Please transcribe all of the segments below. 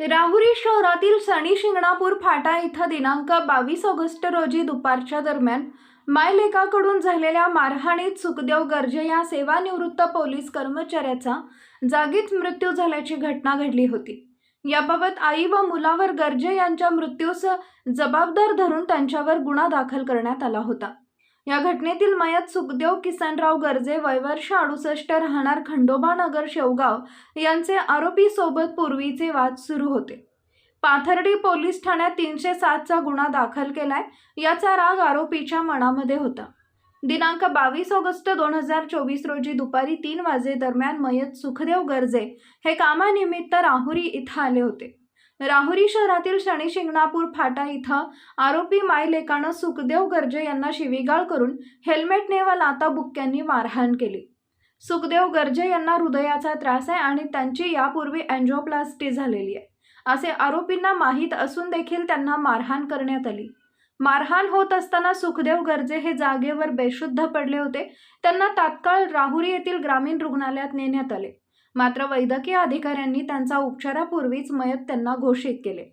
राहुरी शहरातील सणी शिंगणापूर फाटा इथं दिनांक बावीस ऑगस्ट रोजी दुपारच्या दरम्यान मायलेकाकडून झालेल्या मारहाणीत सुखदेव गर्जे या सेवानिवृत्त पोलीस कर्मचाऱ्याचा जागीच मृत्यू झाल्याची घटना घडली होती. याबाबत आई व मुलावर गर्जे यांच्या मृत्यूस जबाबदार धरून त्यांच्यावर गुन्हा दाखल करण्यात आला होता. या घटनेतील मयत सुखदेव किसनराव गर्जे वयवर्ष अडुसष्ट राहणार खंडोबा नगर शेवगाव यांचे आरोपीसोबत पूर्वीचे वाद सुरू होते. पाथर्डी पोलीस ठाण्यात तीनशे सातचा गुन्हा दाखल केलाय याचा राग आरोपीच्या मनामध्ये होता. दिनांक बावीस ऑगस्ट दोन हजार चोवीस रोजी दुपारी तीन वाजे दरम्यान मयत सुखदेव गर्जे हे कामानिमित्त राहुरी इथं आले होते. राहुरी शहरातील शनी शिंगणापूर फाटा इथं आरोपी मायलेकानं सुखदेव गर्जे यांना शिवीगाळ करून हेल्मेटने व लाता बुक्क्यांनी मारहाण केली. सुखदेव गर्जे यांना हृदयाचा त्रास आहे आणि त्यांची यापूर्वी अँजिओप्लास्टी झालेली आहे. असे आरोपींना माहीत असून देखील त्यांना मारहाण करण्यात आली. मारहाण होत असताना सुखदेव गर्जे हे जागेवर बेशुद्ध पडले होते. त्यांना तात्काळ राहुरी येथील ग्रामीण रुग्णालयात नेण्यात आले. मात्र वैद्यकीय अधिकाऱ्यांनी त्यांचा उपचारापूर्वीच मयत त्यांना घोषित केले.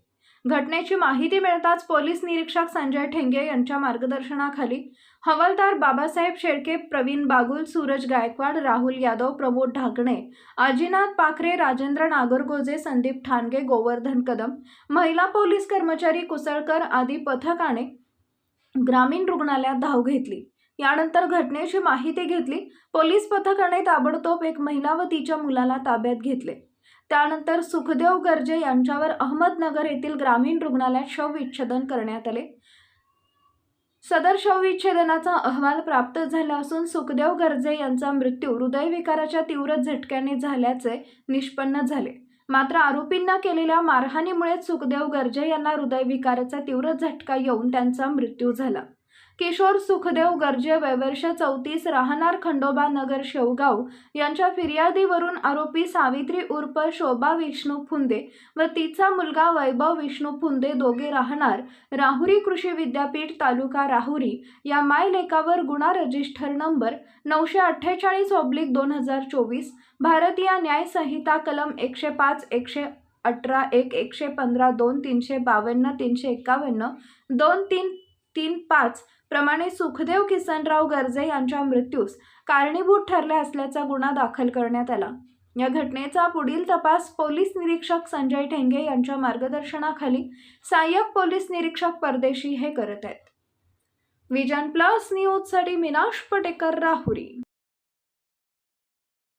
घटनेची माहिती मिळताच पोलीस निरीक्षक संजय ठेंगे यांच्या मार्गदर्शनाखाली हवालदार बाबासाहेब शेळके प्रवीण बागुल सूरज गायकवाड राहुल यादव प्रमोद ढाकणे आजीनाथ पाखरे राजेंद्र नागरगोजे संदीप ठाणगे गोवर्धन कदम महिला पोलीस कर्मचारी कुसळकर आदी पथकाने ग्रामीण रुग्णालयात धाव घेतली. यानंतर घटनेची माहिती घेतली. पोलीस पथकाने ताबडतोब एक महिला व तिच्या मुलाला ताब्यात घेतले. त्यानंतर सुखदेव गर्जे यांच्यावर अहमदनगर येथील ग्रामीण रुग्णालयात शवविच्छेदन करण्यात आले. सदर शवविच्छेदनाचा अहवाल प्राप्त झाला असून सुखदेव गर्जे यांचा मृत्यू हृदयविकाराच्या तीव्र झटक्याने झाल्याचे निष्पन्न झाले. मात्र आरोपींना केलेल्या मारहाणीमुळे सुखदेव गर्जे यांना हृदयविकाराचा तीव्र झटका येऊन त्यांचा मृत्यू झाला. किशोर सुखदेव गर्जे वैवर्ष चौतीस राहणार खंडोबा नगर शेवगाव. यांच्या फिर्यादीवरून आरोपी सावित्री उर्फ शोभा विष्णू फुंदे व तिचा मुलगा वैभव विष्णू फुंदे दोघे राहणार. राहुरी कृषी विद्यापीठ तालुका राहुरी. या मायलेकावर गुन्हा रजिस्टर नंबर नऊशे अठ्ठेचाळीस ऑब्लिक दोन हजार चोवीस. भारतीय न्याय संहिता कलम एकशे पाच एकशे अठरा एक एकशे पंधरा दोन तीनशे बावन्न तीनशे एकावन्न दोन तीन तीन पाच प्रमाणे सुखदेव किसनराव गर्जे यांच्या मृत्यूस कारणीभूत ठरल्या असल्याचा गुन्हा दाखल करण्यात आला. या घटनेचा पुढील तपास पोलीस निरीक्षक संजय ठेंगे यांच्या मार्गदर्शनाखाली सहाय्यक पोलीस निरीक्षक परदेशी हे करत आहेत. विजन प्लस न्यूजसाठी मिनाश पटेकर राहुरी.